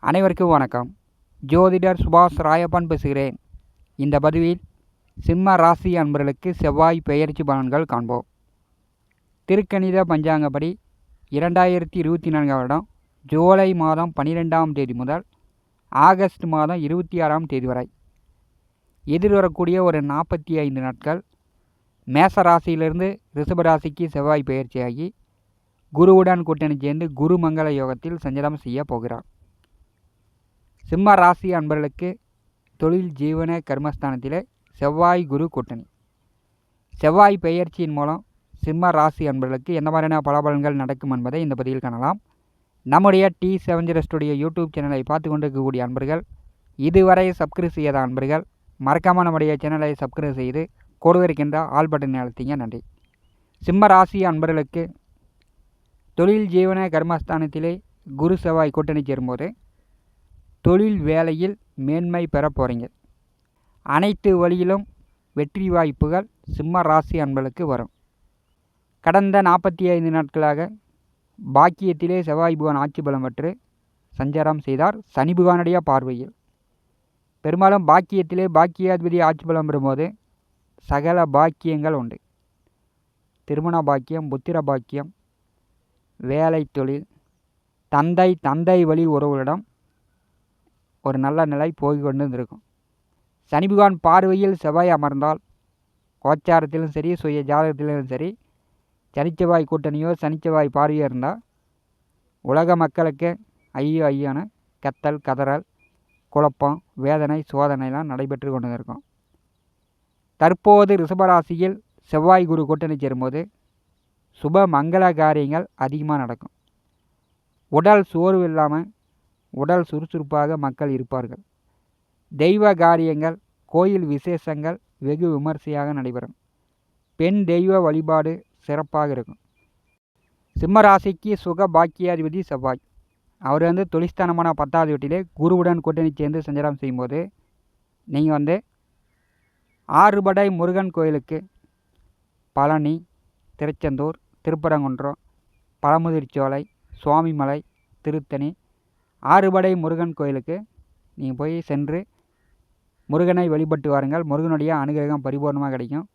அனைவருக்கும் வணக்கம். ஜோதிடர் சுபாஷ் ராயப்பன் பேசுகிறேன். இந்த பதிவில் சிம்ம ராசி அன்பர்களுக்கு செவ்வாய் பெயர்ச்சி பலன்கள் காண்போம். திருக்கணித பஞ்சாங்கப்படி இரண்டாயிரத்தி இருபத்தி நான்காம் வருடம் ஜூலை மாதம் பன்னிரெண்டாம் தேதி முதல் ஆகஸ்ட் மாதம் இருபத்தி ஆறாம் தேதி வரை. எதிர்வரக்கூடிய ஒரு நாற்பத்தி ஐந்து நாட்கள் மேச ராசியிலிருந்து ரிஷப ராசிக்கு செவ்வாய் பயிற்சியாகி குருவுடன் கூட்டணி சேர்ந்து குருமங்கள யோகத்தில் சஞ்சலம் செய்ய போகிறார். சிம்ம ராசி அன்பர்களுக்கு தொழில் ஜீவன கர்மஸ்தானத்திலே செவ்வாய் குரு கூட்டணி. செவ்வாய் பெயர்ச்சியின் மூலம் சிம்ம ராசி அன்பர்களுக்கு எந்த மாதிரியான பலபலன்கள் நடக்கும் என்பதை இந்த பதிவில் காணலாம். நம்முடைய T seven zero studio YouTube சேனலை பார்த்து கொண்டிருக்கக்கூடிய அன்பர்கள் இதுவரை சப்ஸ்கிரைப் செய்யாத அன்பர்கள் மறக்காமல் நம்முடைய சேனலை சப்ஸ்கிரைப் செய்து கொடுவிருக்கின்ற ஆல் பட்டன் அழுத்திங்க. நன்றி. சிம்ம ராசி அன்பர்களுக்கு தொழில் ஜீவன கர்மஸ்தானத்திலே குரு செவ்வாய் கூட்டணி சேரும்போது தொழில் வேலையில் மேன்மை பெற போகிறீங்க அனைத்து வழியிலும் வெற்றி வாய்ப்புகள் சிம்ம ராசி அன்பளுக்கு வரும். கடந்த நாற்பத்தி ஐந்து நாட்களாக பாக்கியத்திலே செவ்வாய் புகான் ஆட்சி பலம் பெற்று சஞ்சாரம் செய்தார் சனி புகானுடைய பார்வையில். பெரும்பாலும் பாக்கியத்திலே பாக்கியாதிபதி ஆட்சி பலம் பெறும்போது சகல பாக்கியங்கள் உண்டு. திருமண பாக்கியம் புத்திர பாக்கியம் வேலை தொழில் தந்தை தந்தை வழி உறவுகளிடம் ஒரு நல்ல நிலை போய் கொண்டு இருந்திருக்கும் சனி பகவான் பார்வையில் செவ்வாய் அமர்ந்தால் கோச்சாரத்திலும் சரி சுய ஜாதகத்திலும் சரி சனிச்செவ்வாய் கூட்டணியோ சனிச்செவ்வாய் பார்வையோ இருந்தால் உலக மக்களுக்கு ஐயோ ஐயோன்னு கத்தல் கதறல் குழப்பம் வேதனை சோதனைலாம் நடைபெற்று கொண்டு இருக்கும் தற்போது ரிஷபராசியில் செவ்வாய் குரு கூட்டணி சேரும்போது சுப மங்கள காரியங்கள் அதிகமாக நடக்கும். உடல் சோர்வு இல்லாமல் உடல் சுறுசுறுப்பாக மக்கள் இருப்பார்கள். தெய்வ காரியங்கள் கோயில் விசேஷங்கள் வெகு விமரிசையாக நடைபெறும். பெண் தெய்வ வழிபாடு சிறப்பாக இருக்கும். சிம்மராசிக்கு சுக பாக்கியாதிபதி செவ்வாய். அவர் வந்து தொழிற்ஸ்தானமான பத்தாவது வீட்டிலே குருவுடன் கூட்டணி சேர்ந்து சஞ்சாரம் செய்யும்போது நீங்கள் வந்து ஆறுபடை முருகன் கோயிலுக்கு பழனி திருச்செந்தூர் திருப்பரங்குன்றம் பழமுதிர்ச்சோலை சுவாமிமலை திருத்தணி ஆறுபடை முருகன் கோயிலுக்கு நீங்கள் போய் சென்று முருகனை வழிபட்டு வாருங்கள். முருகனுடைய அனுகிரகம் பரிபூர்ணமாக கிடைக்கும்.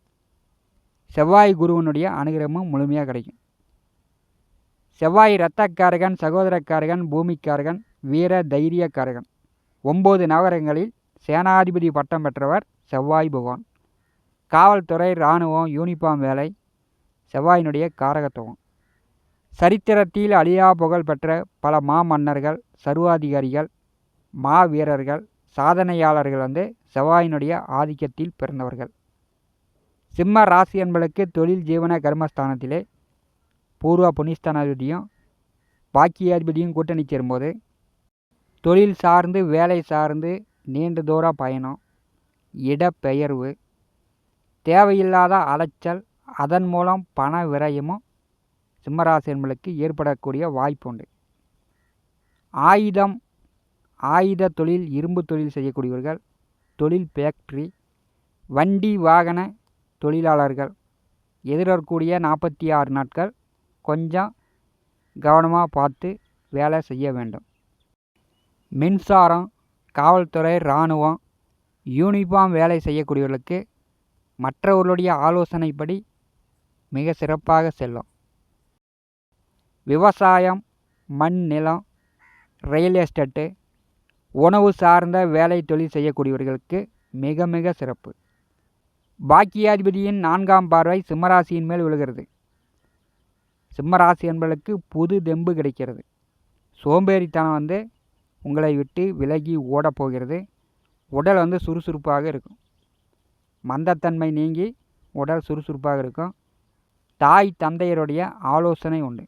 செவ்வாய் குருவனுடைய அனுகிரகமும் முழுமையாக கிடைக்கும். செவ்வாய் இரத்தக்காரகன் சகோதரக்காரகன் பூமிக்காரகன் வீர தைரியக்காரகன். ஒம்பது நகரங்களில் சேனாதிபதி பட்டம் பெற்றவர் செவ்வாய் பகவான். காவல்துறை இராணுவம் யூனிஃபார்ம் வேலை செவ்வாயினுடைய காரகத்துவம். சரித்திரத்தில் அழியா புகழ் பெற்ற பல மாமன்னர்கள் சர்வாதிகாரிகள் மா வீரர்கள் சாதனையாளர்கள் வந்து செவ்வாயினுடைய ஆதிக்கத்தில் பிறந்தவர்கள். சிம்ம ராசி என்பளுக்கு தொழில் ஜீவன கர்மஸ்தானத்திலே பூர்வ புனிஸ்தானாதிபதியும் பாக்கியாதிபதியும் கூட்டணி சேரும்போது தொழில் சார்ந்து வேலை சார்ந்து நீண்ட தூர பயணம் இடப்பெயர்வு தேவையில்லாத அலைச்சல் அதன் மூலம் பண விரயமும் சிம்மராசியன்களுக்கு ஏற்படக்கூடிய வாய்ப்பு உண்டு. ஆயுதம் ஆயுத தொழில் இரும்பு தொழில் செய்யக்கூடியவர்கள் தொழில் ஃபேக்ட்ரி வண்டி வாகன தொழிலாளர்கள் எதிர்வரக்கூடிய நாற்பத்தி ஆறு நாட்கள் கொஞ்சம் கவனமாக பார்த்து வேலை செய்ய வேண்டும். மின்சாரம் காவல்துறை இராணுவம் யூனிஃபார்ம் வேலை செய்யக்கூடியவர்களுக்கு மற்றவர்களுடைய ஆலோசனைப்படி மிக சிறப்பாக செல்லும். விவசாயம் மண் நிலம் ரியல் எஸ்டேட்டு உணவு சார்ந்த வேலை தொழில் செய்யக்கூடியவர்களுக்கு மிக மிக சிறப்பு. பாக்கியாதிபதியின் நான்காம் பார்வை சிம்மராசியின் மேல் விழுகிறது. சிம்மராசி என்பதற்கு புது தெம்பு கிடைக்கிறது. சோம்பேறித்தனம் வந்து உங்களை விட்டு விலகி ஓடப்போகிறது உடல் வந்து சுறுசுறுப்பாக இருக்கும். மந்தத்தன்மை நீங்கி உடல் சுறுசுறுப்பாக இருக்கும். தாய் தந்தையருடைய ஆலோசனை உண்டு.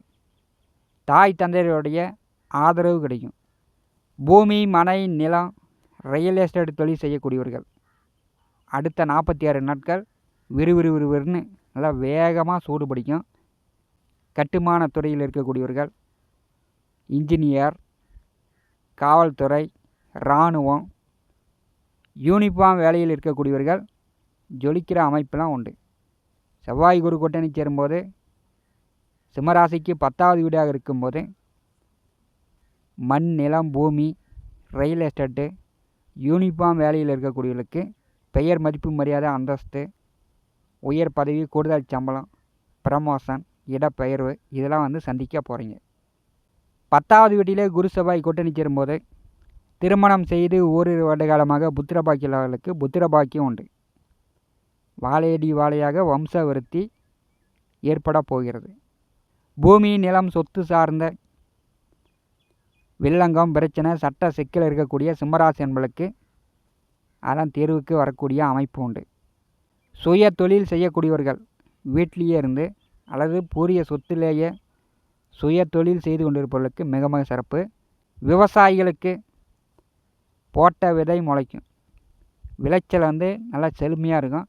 தாய் தந்தையருடைய ஆதரவு கிடைக்கும். பூமி மனை நிலம் ரியல் எஸ்டேட் தொழில் செய்யக்கூடியவர்கள். அடுத்த நாற்பத்தி ஆறு நாட்கள் விறுவிறு விறுவிறுன்னு நல்லா வேகமாக சூடு பிடிக்கும். கட்டுமான துறையில் இருக்கக்கூடியவர்கள் இன்ஜினியர் காவல்துறை இராணுவம் யூனிஃபார்ம் வேலையில் இருக்கக்கூடியவர்கள் ஜொலிக்கிற அமைப்பெல்லாம் உண்டு. செவ்வாய் குரு கூட்டணி சேரும்போது சிம்மராசிக்கு பத்தாவது வீடாக இருக்கும்போது மண் நிலம் பூமி ரியல் எஸ்டேட்டு யூனிஃபார்ம் வேலையில் இருக்கக்கூடியவர்களுக்கு பெயர் மதிப்பு மரியாதை அந்தஸ்து உயர் பதவி கூடுதல் சம்பளம் ப்ரமோஷன் இடப்பெயர்வு இதெல்லாம் வந்து சந்திக்க போகிறீங்க பத்தாவது வீட்டிலே குரு செவ்வாய் கூட்டணி சேரும்போது திருமணம் செய்து ஓரிரு வருட காலமாக புத்திர பாக்கியவர்களுக்கு புத்திர பாக்கியம் உண்டு. வாழையடி வாழையாக வம்ச விருத்தி ஏற்பட போகிறது. பூமி நிலம் சொத்து சார்ந்த வில்லங்கம் பிரச்சனை சட்ட சிக்கல் இருக்கக்கூடிய சிம்மராசி என்பளுக்கு அதெல்லாம் தேர்வுக்கு வரக்கூடிய அமைப்பு உண்டு. சுய தொழில் செய்யக்கூடியவர்கள் வீட்டிலேயே இருந்து அல்லது பூரிய சொத்திலேயே சுய தொழில் செய்து கொண்டிருப்பவர்களுக்கு மிக மிக சிறப்பு. விவசாயிகளுக்கு போட்ட விதை முளைக்கும். விளைச்சல் வந்து நல்லா செழுமையாக இருக்கும்.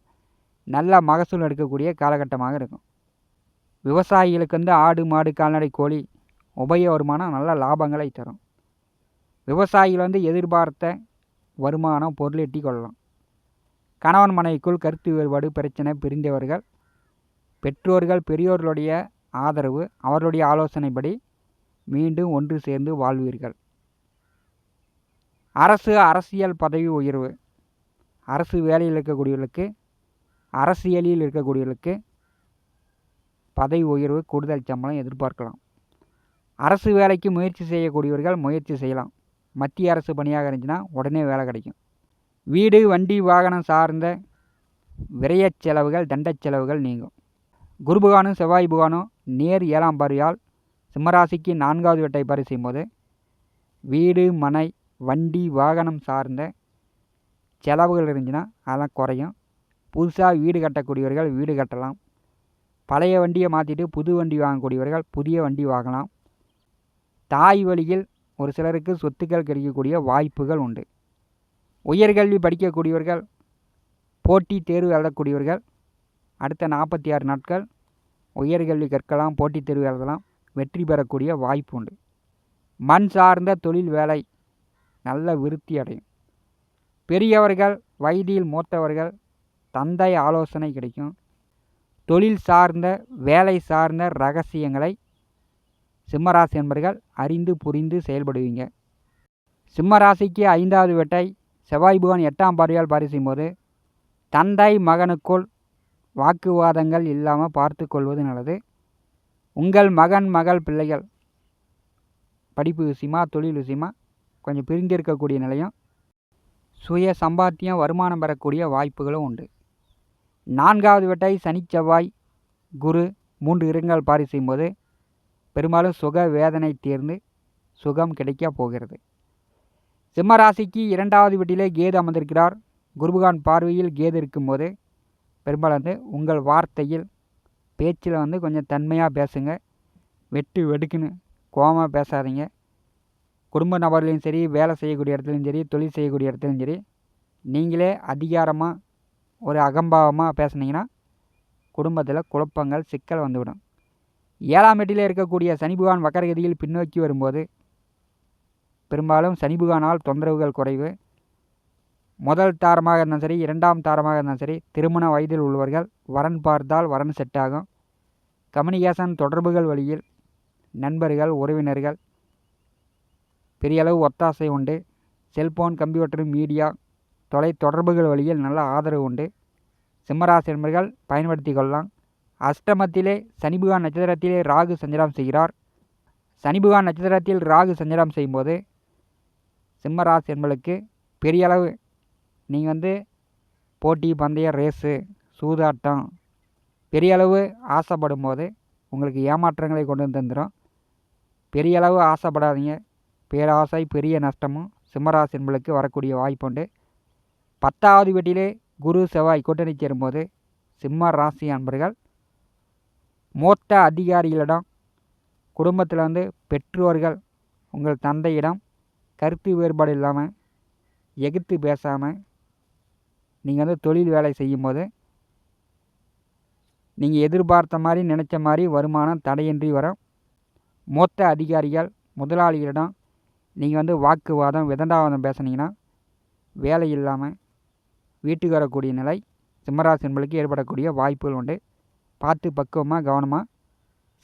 நல்ல மகசூல் எடுக்கக்கூடிய காலகட்டமாக இருக்கும். விவசாயிகளுக்கு வந்து ஆடு மாடு கால்நடை கோழி உபய வருமானம் நல்ல லாபங்களை தரும். விவசாயிகள் வந்து எதிர்பார்த்த வருமானம் பொருளீட்டி கொள்ளலாம். கணவன் மனைவிக்குள் கருத்து வேறுபாடு பிரச்சனை பிரிந்தவர்கள் பெற்றோர்கள் பெரியோர்களுடைய ஆதரவு அவர்களுடைய ஆலோசனைப்படி மீண்டும் ஒன்று சேர்ந்து வாழ்வீர்கள். அரசு அரசியல் பதவி உயர்வு. அரசு வேலையில் இருக்கக்கூடியவர்களுக்கு அரசியலில் இருக்கக்கூடியவர்களுக்கு பதவி உயர்வு கூடுதல் சம்பளம் எதிர்பார்க்கலாம். அரசு வேலைக்கு முயற்சி செய்யக்கூடியவர்கள் முயற்சி செய்யலாம். மத்திய அரசு பணியாக இருந்துச்சுன்னா உடனே வேலை கிடைக்கும். வீடு வண்டி வாகனம் சார்ந்த விரயச் செலவுகள் தண்டச் செலவுகள் நீங்கும். குரு புகானும் செவ்வாய் புகானும் நேர் ஏழாம் பருவியால் சிம்மராசிக்கு நான்காவது வெட்டை பரிசையும் செய்யும்போது வீடு மனை வண்டி வாகனம் சார்ந்த செலவுகள் இருந்துச்சுன்னா அதெல்லாம் குறையும். புதுசாக வீடு கட்டக்கூடியவர்கள் வீடு கட்டலாம். பழைய வண்டியை மாற்றிட்டு புது வண்டி வாங்கக்கூடியவர்கள் புதிய வண்டி வாங்கலாம். தாய் வழியில் ஒரு சிலருக்கு சொத்துக்கள் கிடைக்கக்கூடிய வாய்ப்புகள் உண்டு. உயர்கல்வி படிக்கக்கூடியவர்கள் போட்டி தேர்வு எழுதக்கூடியவர்கள் அடுத்த நாற்பத்தி ஆறு நாட்கள் உயர்கல்வி கற்கலாம் போட்டித் தேர்வு எழுதலாம் வெற்றி பெறக்கூடிய வாய்ப்பு உண்டு. மண் சார்ந்த தொழில் வேலை நல்ல விருத்தி அடையும். பெரியவர்கள் வயதில் மூத்தவர்கள் தந்தை ஆலோசனை கிடைக்கும். தொழில் சார்ந்த வேலை சார்ந்த ரகசியங்களை சிம்மராசி என்பர்கள் அறிந்து புரிந்து செயல்படுவீங்க. சிம்மராசிக்கு ஐந்தாவது வெட்டை செவ்வாய் புவன் எட்டாம் பார்வையால் பரிசும் போது தந்தை மகனுக்குள் வாக்குவாதங்கள் இல்லாமல் பார்த்து கொள்வது நல்லது. உங்கள் மகன் மகள் பிள்ளைகள் படிப்பு விஷயமா தொழில் விஷயமா கொஞ்சம் பிரிந்திருக்கக்கூடிய நிலையும் சுய சம்பாத்தியம் வருமானம் பெறக்கூடிய வாய்ப்புகளும் உண்டு. நான்காவது வெட்டை சனி செவ்வாய் குரு மூன்று இருங்கள் பாரி செய்யும்போது பெரும்பாலும் சுக வேதனை தீர்ந்து சுகம் கிடைக்க போகிறது. சிம்மராசிக்கு இரண்டாவது வீட்டிலே கேது அமர்ந்திருக்கிறார். குருபகான் பார்வையில் கேது இருக்கும்போது பெரும்பாலும் வந்து உங்கள் வார்த்தையில் பேச்சில் வந்து கொஞ்சம் தன்மையாக பேசுங்க. வெட்டு வெடுக்குன்னு கோமாக பேசாதீங்க. குடும்ப நபர்களையும் சரி வேலை செய்யக்கூடிய இடத்துலையும் சரி தொழில் செய்யக்கூடிய இடத்துலையும் சரி நீங்களே அதிகாரமாக ஒரு அகம்பாவமாக பேசுனீங்கன்னா குடும்பத்தில் குழப்பங்கள் சிக்கல் வந்துவிடும். ஏழாம் வீட்டில் இருக்கக்கூடிய சனி பகவான் வக்கரகதியில் பின்னோக்கி வரும்போது பெரும்பாலும் சனி பகவானால் தொந்தரவுகள் குறைவு. முதல் தாரமாக இருந்தாலும் சரி இரண்டாம் தாரமாக இருந்தாலும் சரி திருமண வயதில் உள்ளவர்கள் வரன் பார்த்தால் வரன் செட் ஆகும். கம்யூனிகேஷன் தொடர்புகள் வழியில் நண்பர்கள் உறவினர்கள் பெரிய அளவு ஒத்தாசை உண்டு. செல்போன் கம்ப்யூட்டர் மீடியா தொலை தொடர்புகள் வழியில் நல்ல ஆதரவு உண்டு. சிம்மராசி நண்பர்கள் பயன்படுத்தி கொள்ளலாம். அஷ்டமத்திலே சனிபுகான் நட்சத்திரத்திலே ராகு சஞ்சாரம் செய்கிறார். சனிபுகான் நட்சத்திரத்தில் ராகு சஞ்சாரம் செய்யும்போது சிம்மராசி என்பளுக்கு பெரிய அளவு நீங்கள் வந்து போட்டி பந்தய ரேஸு சூதாட்டம் பெரிய அளவு ஆசைப்படும் போது உங்களுக்கு ஏமாற்றங்களை கொண்டு வந்து தந்துடும் பெரிய அளவு ஆசைப்படாதீங்க. பேராசை பெரிய நஷ்டமும் சிம்மராசி என்பளுக்கு வரக்கூடிய வாய்ப்புண்டு பத்தாவது வீட்டிலே குரு செவ்வாய் கூட்டணி சேரும்போது சிம்ம ராசி அன்பர்கள் மூத்த அதிகாரிகளிடம் குடும்பத்தில் வந்து பெற்றோர்கள் உங்கள் தந்தையிடம் கருத்து வேறுபாடு இல்லாமல் எதிர்த்து பேசாமல் நீங்கள் வந்து தொழில் வேலை செய்யும்போது நீங்கள் எதிர்பார்த்த மாதிரி நினச்ச மாதிரி வருமானம் தடையின்றி வரும். மூத்த அதிகாரிகள் முதலாளிகளிடம் நீங்கள் வந்து வாக்குவாதம் விதண்டாவாதம் பேசுனீங்கன்னா வேலை இல்லாமல் வீட்டுக்கு வரக்கூடிய நிலை சிம்மராசி என்பளுக்கு ஏற்படக்கூடிய வாய்ப்புகள் உண்டு. பார்த்து பக்குவமாக கவனமாக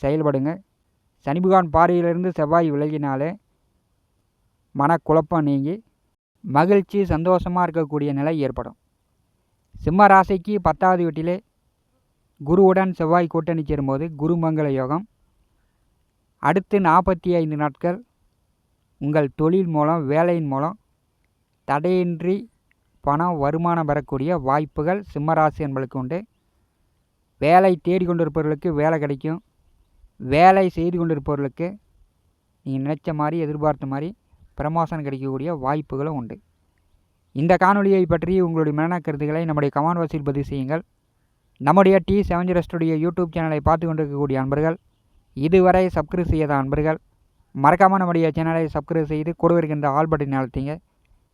செயல்படுங்க. சனி பகவான் பார்வையிலிருந்து செவ்வாய் விலகினாலே மனக்குழப்பம் நீங்கி மகிழ்ச்சி சந்தோஷமாக இருக்கக்கூடிய நிலை ஏற்படும். சிம்ம ராசிக்கு பத்தாவது வீட்டிலே குருவுடன் செவ்வாய் கூட்டணி சேரும்போது குருமங்கள யோகம். அடுத்து நாற்பத்தி ஐந்து நாட்கள் உங்கள் தொழில் மூலம் வேலையின் மூலம் தடையின்றி பணம் வருமானம் பெறக்கூடிய வாய்ப்புகள் சிம்மராசி என்பளுக்கு உண்டு. வேலை தேடி கொண்டிருப்பவர்களுக்கு வேலை கிடைக்கும். வேலை செய்து கொண்டிருப்பவர்களுக்கு நீங்கள் நினச்ச மாதிரி எதிர்பார்த்த மாதிரி ப்ரமோஷன் கிடைக்கக்கூடிய வாய்ப்புகளும் உண்டு. இந்த காணொலியை பற்றி உங்களுடைய மன கருத்துக்களை நம்முடைய கமான் வாசியில் பதிவு செய்யுங்கள். நம்முடைய T seven zero studio YouTube சேனலை பார்த்து கொண்டிருக்கக்கூடிய அன்பர்கள் இதுவரை சப்ஸ்கிரைப் செய்யாத அன்பர்கள் மறக்காமல் நம்முடைய சேனலை சப்ஸ்கிரைப் செய்து கூட இருக்கின்ற ஆல் பட்டன் அழுத்திங்க.